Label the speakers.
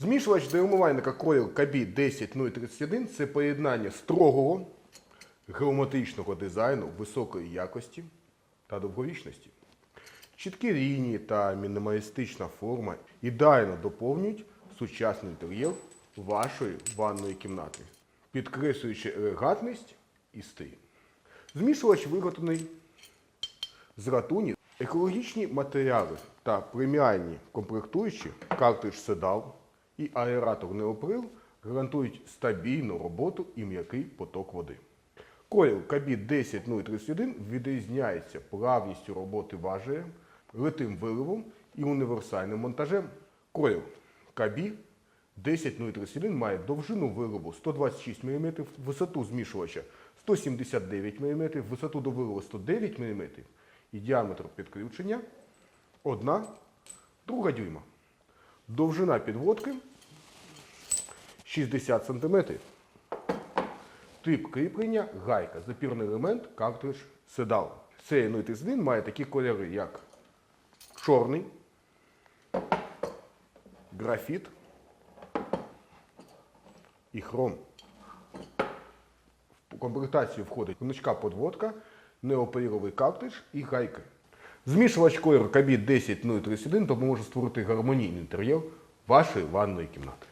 Speaker 1: Змішувач для умивальника Coil KB 10031 це поєднання строгого геометричного дизайну високої якості та довговічності. Чіткі лінії та мінімалістична форма ідеально доповнюють сучасний інтер'єр вашої ванної кімнати, підкреслюючи елегантність і стиль. Змішувач виготовлений з латуні, екологічні матеріали та преміальні комплектуючі картридж Седал і аератор Неоприл гарантують стабільну роботу і м'який поток води. Койл KB 10031 відрізняється плавністю роботи важеєм, литим виливом і універсальним монтажем. Койл KB 10031 має довжину виробу 126 мм, висоту змішувача 179 мм, висоту до виробу 109 мм і діаметр підключення 1 друга дюйма. Довжина підводки 60 см. Тип кріплення гайка, запірний елемент, картридж седал. Цей нитизлін має такі кольори, як чорний, графіт і хром. В комплектацію входить гнучка подводка, неоперіровий картридж і гайки. Змішувач кольору KB 10031 допоможе створити гармонійний інтер'єр вашої ванної кімнати.